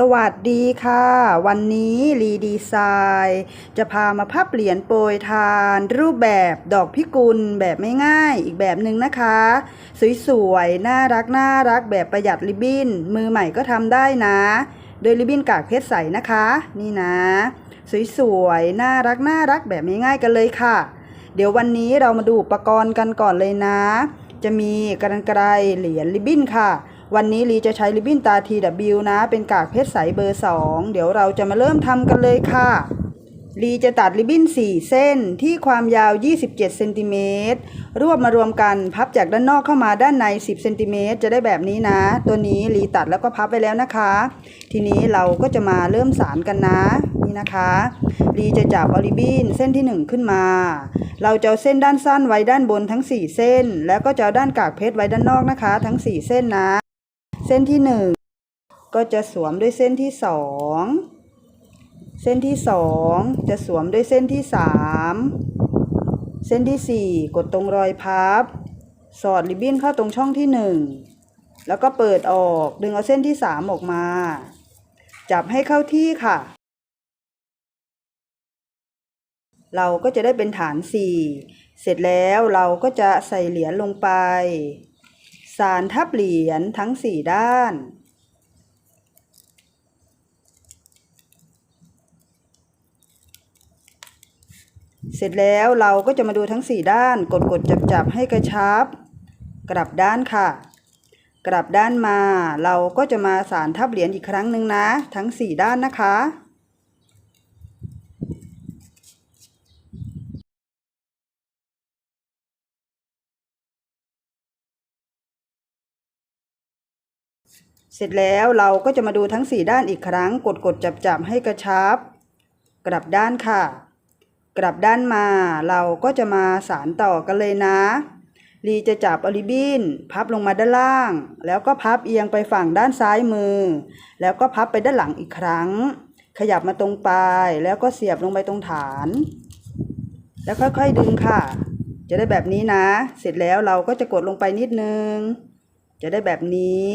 สวัสดีค่ะ วันนี้รีดีไซน์จะพามาพับเหรียญโปรยทาน รูปแบบดอกพิกุลแบบไม่ง่ายอีกแบบหนึ่งนะคะ สวยๆ น่ารักน่ารักแบบประหยัดริบบิ้น มือใหม่ก็ทำได้นะ โดยริบบิ้นกากเพชรใสนะคะ นี่นะ สวยๆ น่ารักน่ารักแบบไม่ง่ายกันเลยค่ะ เดี๋ยววันนี้เรามาดูอุปกรณ์กันก่อนเลยนะ จะมีกรรไกรเหรียญริบบิ้นค่ะ วันนี้ลีจะใช้ริบบิ้นตา TW นะ เป็นกากเพชรใสเบอร์ 2 เดี๋ยวเราจะมาเริ่มทำกันเลยค่ะลีจะตัดริบบิ้น 4 เส้นที่ความยาว 27 เซนติเมตร รวบมารวมกันพับจากด้านนอกเข้ามาด้านใน 10 เซนติเมตรจะได้แบบนี้นะ ตัวนี้ลีตัดแล้วก็พับไปแล้วนะคะ ทีนี้เราก็จะมาเริ่มสารกันนะ นี่นะคะลีจะจับเอาริบบิ้นเส้นที่ 1 ขึ้นมา เราจะเอาเส้นด้านสั้นไว้ด้านบนทั้ง 4 เส้น แล้วก็จะเอาด้านกากเพชรไว้ด้านนอกนะคะ ทั้ง 4 เส้นนะ เส้นที่1ก็จะสวมด้วยเส้นที่2เส้นที่2จะสวมด้วยเส้นที่3เส้นที่4กดตรงรอยพับ สอดริบบิ้นเข้าตรงช่องที่1แล้วก็เปิดออกดึงเอาเส้นที่3ออกมา จับให้เข้าที่ค่ะ เราก็จะได้เป็นฐาน4เสร็จแล้วเราก็จะใส่เหรียญลงไป สารทับเหรียญทั้ง4ด้าน เสร็จแล้วเราก็จะมาดูทั้ง4ด้าน กดกดจับจับให้กระชับ กลับด้านค่ะ กลับด้านมา เราก็จะมาสารทับเหรียญอีกครั้งหนึ่งนะ ทั้ง4ด้านนะคะ เสร็จแล้วเราก็จะมาดูทั้ง 4 ด้านอีกครั้ง กดกดจับจับให้กระชับ กลับด้านค่ะ กลับด้านมาเราก็จะมาสารต่อกันเลยนะ ลีจะจับอลิบินพับลงมาด้านล่าง แล้วก็พับเอียงไปฝั่งด้านซ้ายมือ แล้วก็พับไปด้านหลังอีกครั้ง ขยับมาตรงปลายแล้วก็เสียบลงไปตรงฐาน แล้วค่อยๆดึงค่ะ จะได้แบบนี้นะ เสร็จแล้วเราก็จะกดลงไปนิดนึง จะได้แบบนี้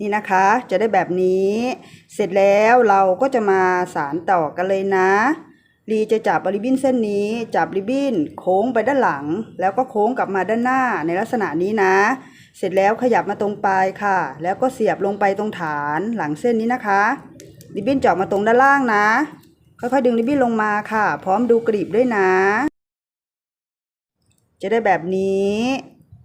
นี่นะคะจะได้แบบนี้ เสร็จแล้วเราก็จะมาสารต่อกันเลยนะลีจะจับริบบิ้นเส้นนี้ จับริบบิ้นโค้งไปด้านหลัง แล้วก็โค้งกลับมาด้านหน้าในลักษณะนี้นะ เสร็จแล้วขยับมาตรงปลายค่ะ แล้วก็เสียบลงไปตรงฐานหลังเส้นนี้นะคะ ริบบิ้นเจาะมาตรงด้านล่างนะ ค่อยๆดึงริบบิ้นลงมาค่ะ พร้อมดูกรีบด้วยนะ จะได้แบบนี้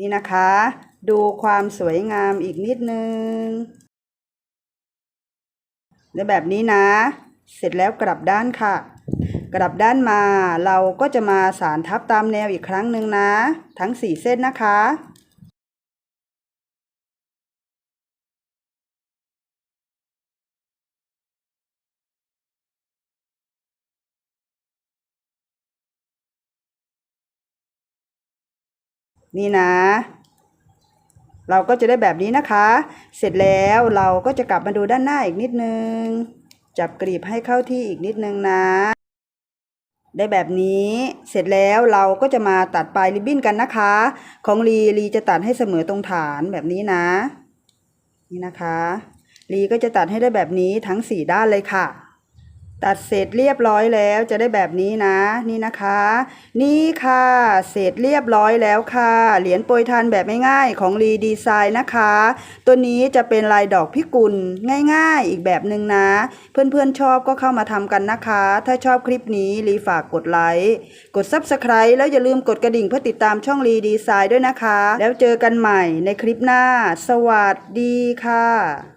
นี่นะคะ ดูความสวยงามอีกนิดนึงในแบบนี้นะ เสร็จแล้วกลับด้านค่ะ กลับด้านมาเราก็จะมาสารทับตามแนวอีกครั้งหนึ่งนะ ทั้งสี่เส้นนะคะ นี่นะ เราก็จะได้แบบนี้นะคะ เสร็จแล้วเราก็จะกลับมาดูด้านหน้าอีกนิดนึง จับกรีบให้เข้าที่อีกนิดนึงนะ ได้แบบนี้เสร็จแล้วเราก็จะมาตัดปลายริบบิ้นกันนะคะ ของลีลีจะตัดให้เสมอตรงฐานแบบนี้นะ นี่นะคะลีก็จะตัดให้ได้แบบนี้ทั้งสี่ด้านเลยค่ะ ตัดเสร็จเรียบร้อยแล้วจะได้แบบนี้นะ นี่นะคะ นี่ค่ะ เสร็จเรียบร้อยแล้วค่ะ เหรียญโปรยทานแบบง่ายๆของรีดีไซน์นะคะ ตัวนี้จะเป็นลายดอกพิกุลง่ายๆ อีกแบบหนึ่งนะ เพื่อนๆชอบก็เข้ามาทำกันนะคะ ถ้าชอบคลิปนี้รีฝากกดไลค์กด Subscribe แล้วอย่าลืมกดกระดิ่งเพื่อติดตามช่องรีดีไซน์ด้วยนะคะ แล้วเจอกันใหม่ในคลิปหน้า สวัสดีค่ะ